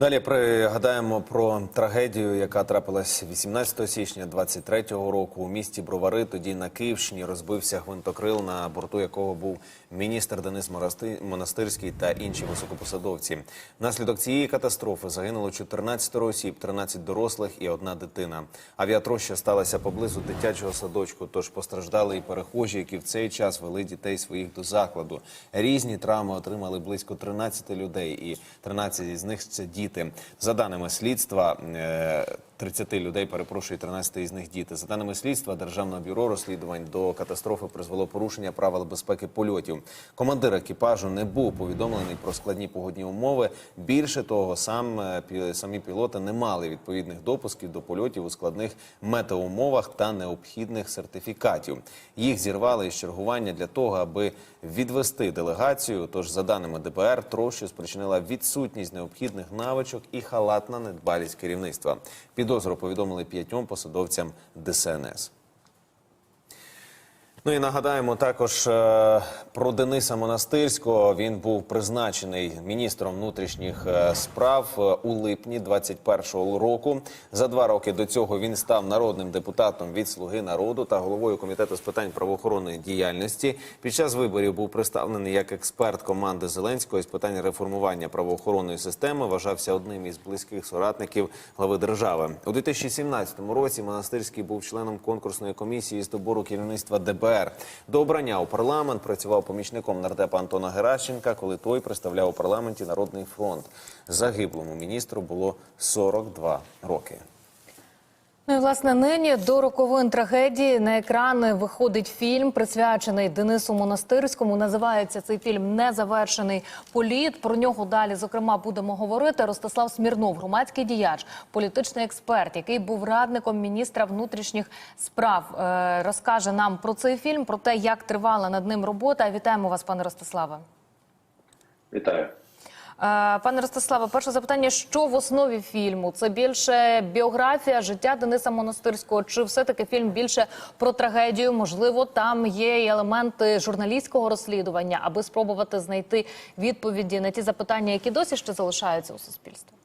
Далі пригадаємо про трагедію, яка трапилась 18 січня 23-го року у місті Бровари. Тоді на Київщині розбився гвинтокрил, на борту якого був міністр Денис Монастирський та інші високопосадовці. Внаслідок цієї катастрофи загинуло 14 осіб, 13 дорослих і одна дитина. Авіатроща сталася поблизу дитячого садочку. Тож постраждали і перехожі, які в цей час вели дітей своїх до закладу. Різні травми отримали близько 13 людей, і 13 із них це діти. За даними слідства, е, 30 людей, перепрошую, 13 із них діти. За даними слідства, Державного бюро розслідувань до катастрофи призвело порушення правил безпеки польотів. Командир екіпажу не був повідомлений про складні погодні умови. Більше того, сам е, самі пілоти не мали відповідних допусків до польотів у складних метеоумовах та необхідних сертифікатів. Їх зірвали із чергування для того, аби відвести делегацію. Тож, за даними ДБР, трощу спричинила відсутність необхідних навичок і халатна недбалість керівництва. Підозру повідомили п'ятьом посадовцям ДСНС. Ну і нагадаємо також е, про Дениса Монастирського. Він був призначений міністром внутрішніх е, справ е, у липні 21-го року. За два роки до цього він став народним депутатом від Слуги народу та головою комітету з питань правоохоронної діяльності. Під час виборів був представлений як експерт команди Зеленського з питань реформування правоохоронної системи. Вважався одним із близьких соратників глави держави. У 2017 році Монастирський був членом конкурсної комісії з добору керівництва ДБР. До обрання у парламент працював помічником нардепа Антона Геращенка, коли той представляв у парламенті Народний фронт. Загиблому міністру було 42 роки. Ну і власне нині до роковин трагедії на екрани виходить фільм, присвячений Денису Монастирському. Називається цей фільм Незавершений політ. Про нього далі зокрема будемо говорити. Ростислав Смірнов, громадський діяч, політичний експерт, який був радником міністра внутрішніх справ, е, розкаже нам про цей фільм, про те, як тривала над ним робота. Вітаємо вас, пане Ростиславе. Вітаю. Е, Пане Ростиславе, перше запитання: що в основі фільму? Це більше біографія життя Дениса Монастирського? Чи все-таки фільм більше про трагедію? Можливо, там є і елементи журналістського розслідування, аби спробувати знайти відповіді на ті запитання, які досі ще залишаються у суспільстві?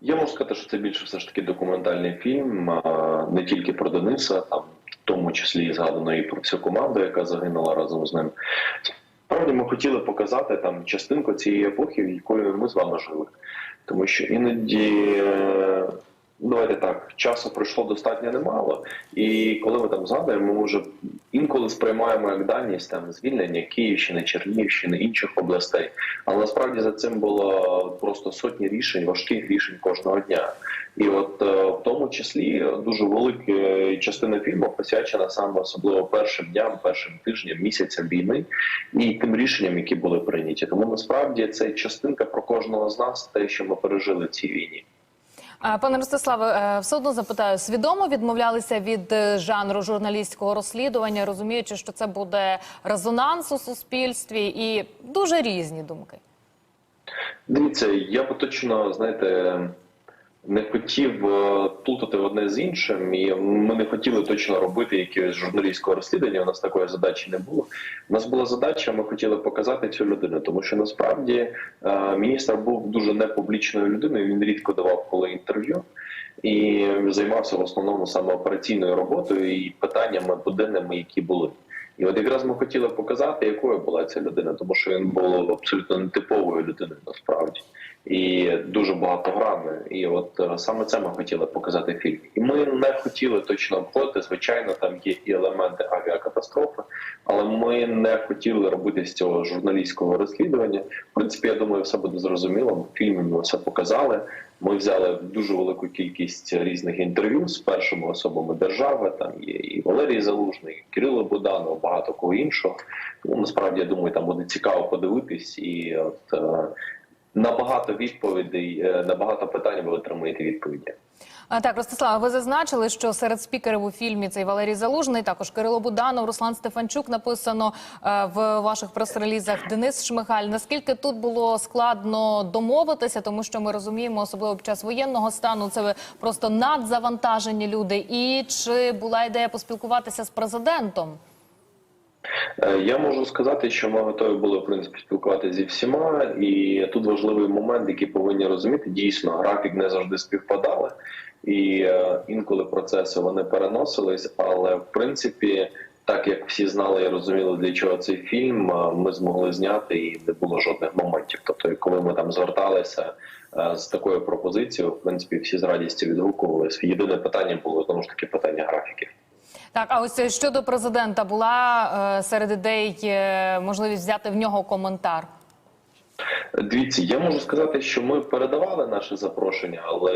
Я можу сказати, що це більше все ж таки документальний фільм, не тільки про Дениса, там в тому числі згадано і про всю команду, яка загинула разом з ним. Справді ми хотіли показати там частинку цієї епохи, якою ми з вами жили. Тому що іноді, е, давайте так, часу пройшло достатньо немало, і коли ми там згадуємо, ми вже інколи сприймаємо як даність там звільнення Київщини, Чернігівщини, інших областей. Але насправді за цим було просто сотні рішень, важких рішень кожного дня. І от е, в тому числі дуже велика частина фільму присвячена саме особливо першим дням, першим тижням, місяцям війни і тим рішенням, які були прийняті. Тому насправді це частинка про кожного з нас, те, що ми пережили в цій війні. Пане Ростиславе, е, все одно запитаю, свідомо відмовлялися від е, жанру журналістського розслідування, розуміючи, що це буде резонанс у суспільстві і дуже різні думки. Дивіться, я поточно точно знаєте. Не хотів е, плутати одне з іншим, і ми не хотіли точно робити якогось журналістського розслідування. У нас такої задачі не було. У нас була задача, ми хотіли показати цю людину, тому що насправді е, міністр був дуже непублічною людиною. Він рідко давав коли інтерв'ю і займався в основному саме операційною роботою і питаннями буденними, які були. І от якраз ми хотіли показати, якою була ця людина, тому що він був абсолютно нетиповою людиною насправді і дуже багатогранною. І от е, саме це ми хотіли показати в фільмі. І ми не хотіли точно обходити. Звичайно, там є і елементи авіакатастрофи, але ми не хотіли робити з цього журналістського розслідування. В принципі, я думаю, все буде зрозуміло. В фільмі ми все показали. Ми взяли дуже велику кількість різних інтерв'ю з першими особами держави. Там є і Валерій Залужний, і Кирило Буданов, багато кого іншого. Тому насправді я думаю, там буде цікаво подивитись і от е, на багато відповідей, е, на багато питань ви отримаєте відповіді. Так, Ростислава, ви зазначили, що серед спікерів у фільмі цей Валерій Залужний, також Кирило Буданов, Руслан Стефанчук написано е, в ваших прес-релізах Денис Шмигаль. Наскільки тут було складно домовитися, тому що ми розуміємо, особливо під час воєнного стану, це просто надзавантажені люди. І чи була ідея поспілкуватися з президентом? Е, Я можу сказати, що ми готові були в принципі спілкуватися зі всіма, і тут важливий момент, який повинні розуміти. Дійсно, графік не завжди співпадали, і е, інколи процеси вони переносились. Але в принципі, так як всі знали і розуміли, для чого цей фільм, е, ми змогли зняти і не було жодних моментів. Тобто, коли ми там зверталися е, з такою пропозицією, в принципі, всі з радістю відгукувалися. Єдине питання було знову ж таки питання графіків. Так, а ось щодо президента була серед ідей можливість взяти в нього коментар. Дивіться, я можу сказати, що ми передавали наше запрошення, але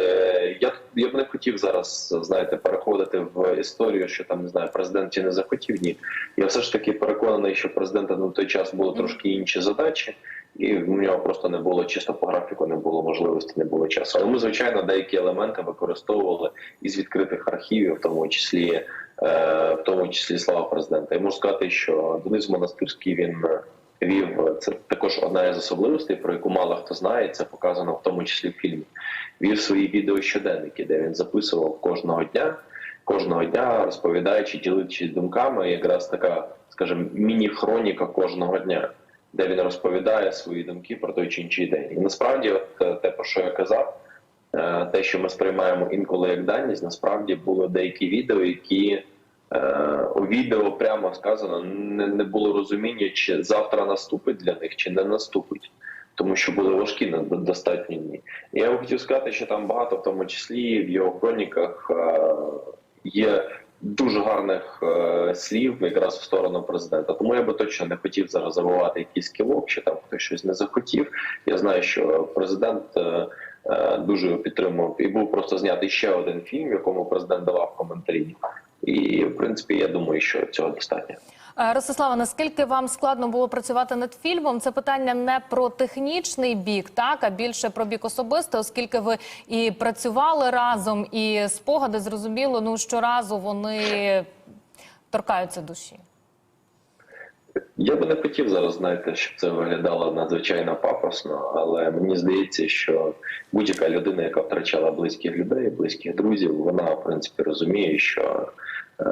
я, я б не хотів зараз, знаєте, переходити в історію, що там не знаю, президент чи не захотів. Ні, я все ж таки переконаний, що президента на той час було трошки інші задачі, і в нього просто не було чисто по графіку, не було можливості, не було часу. Але ми, звичайно, деякі елементи використовували із відкритих архівів, в тому числі, е, в тому числі слава президента. Я можу сказати, що Денис Монастирський він. Вів це також одна із особливостей, про яку мало хто знає. Це показано в тому числі в фільмі. Вів свої відеощоденники, де він записував кожного дня, кожного дня розповідаючи, ділячись думками, якраз така, скажімо, міні-хроніка кожного дня, де він розповідає свої думки про той чи інший день. І насправді, от е, те, про що я казав, е, те, що ми сприймаємо інколи як даність, насправді були деякі відео, які у відео прямо сказано, не, не було розуміння, чи завтра наступить для них, чи не наступить. Тому що були важкі на до- достатньо дні. Я хотів сказати, що там багато, в тому числі в його хроніках, е, є дуже гарних е, слів якраз в сторону президента. Тому я би точно не хотів зараз забувати якийсь кілок, чи там хтось щось не захотів. Я знаю, що президент е, е, дуже його підтримував, і був просто знятий ще один фільм, в якому президент давав коментарі. І в принципі, я думаю, що цього достатньо. Е, Ростислава, наскільки вам складно було працювати над фільмом? Це питання не про технічний бік, так а більше про бік особистий, оскільки ви і працювали разом, і спогади зрозуміло, ну щоразу вони торкаються душі. Я би не хотів зараз, знаєте, щоб це виглядало надзвичайно пафосно, але мені здається, що будь-яка людина, яка втрачала близьких людей, близьких друзів, вона в принципі розуміє, що е,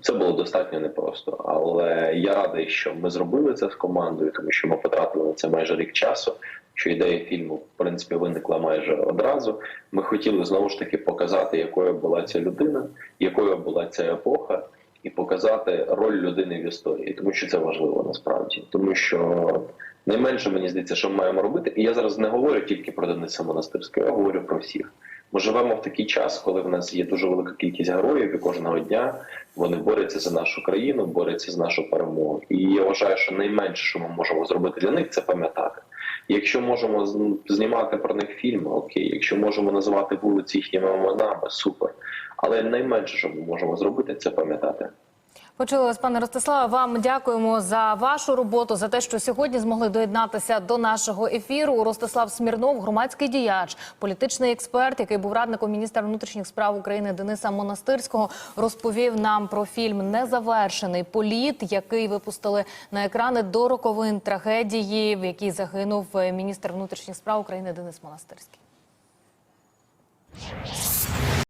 це було достатньо непросто. Але я радий, що ми зробили це з командою, тому що ми потратили на це майже рік часу. Що ідея фільму в принципі виникла майже одразу. Ми хотіли знову ж таки показати, якою була ця людина, якою була ця епоха, і показати роль людини в історії, тому що це важливо насправді, тому що найменше мені здається, що ми маємо робити. І я зараз не говорю тільки про Дениса Монастирського, я говорю про всіх. Ми живемо в такий час, коли в нас є дуже велика кількість героїв, і кожного дня вони борються за нашу країну, борються за нашу перемогу. І я вважаю, що найменше, що ми можемо зробити для них, це пам'ятати. Якщо можемо знімати про них фільми, окей. Якщо можемо називати вулиці їхніми іменами, супер. Але найменше, що ми можемо зробити, це пам'ятати. Почули вас, пане Ростиславе. Вам дякуємо за вашу роботу, за те, що сьогодні змогли доєднатися до нашого ефіру. Ростислав Смірнов, громадський діяч, політичний експерт, який був радником міністра внутрішніх справ України Дениса Монастирського, розповів нам про фільм Незавершений політ, який випустили на екрани до роковин трагедії, в якій загинув е, міністр внутрішніх справ України Денис Монастирський.